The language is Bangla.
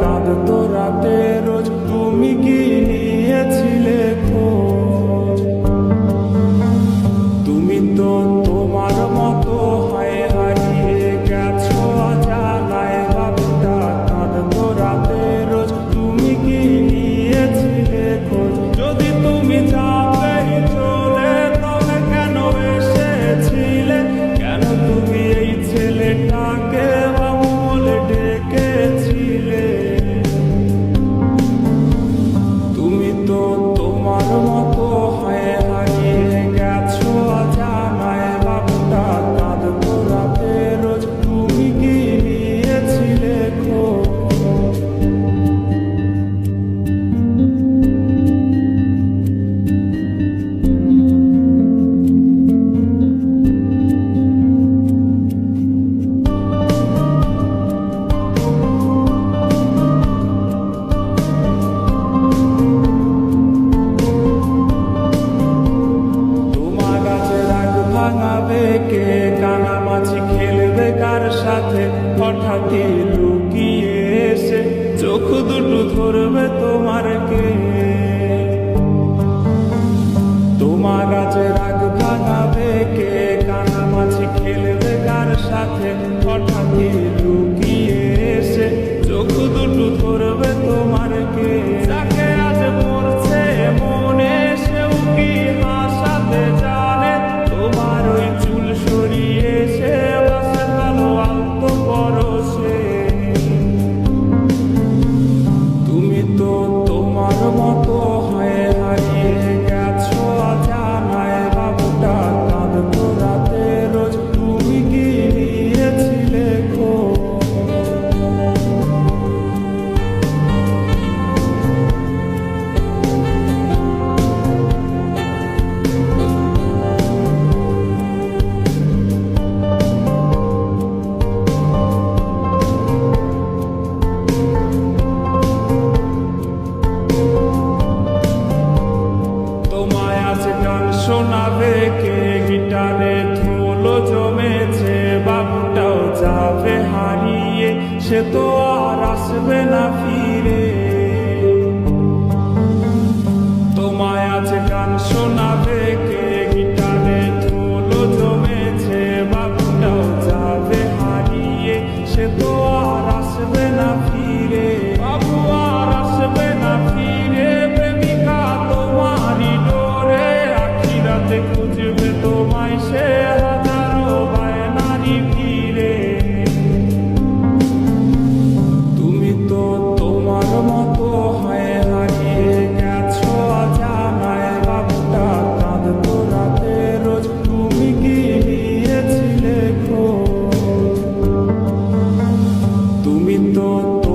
কাঁদতো রাতের পাবে কে কানামাছি খেলবে কার সাথে? হঠাৎ লুকিয়ে এসে চোখ দুটো ধরবে তোমার কে? কে? গিটারে ধুলো জমেছে বাবুটাও যাবে হারিয়ে। সে তো আর আসবে না ফিরে। one.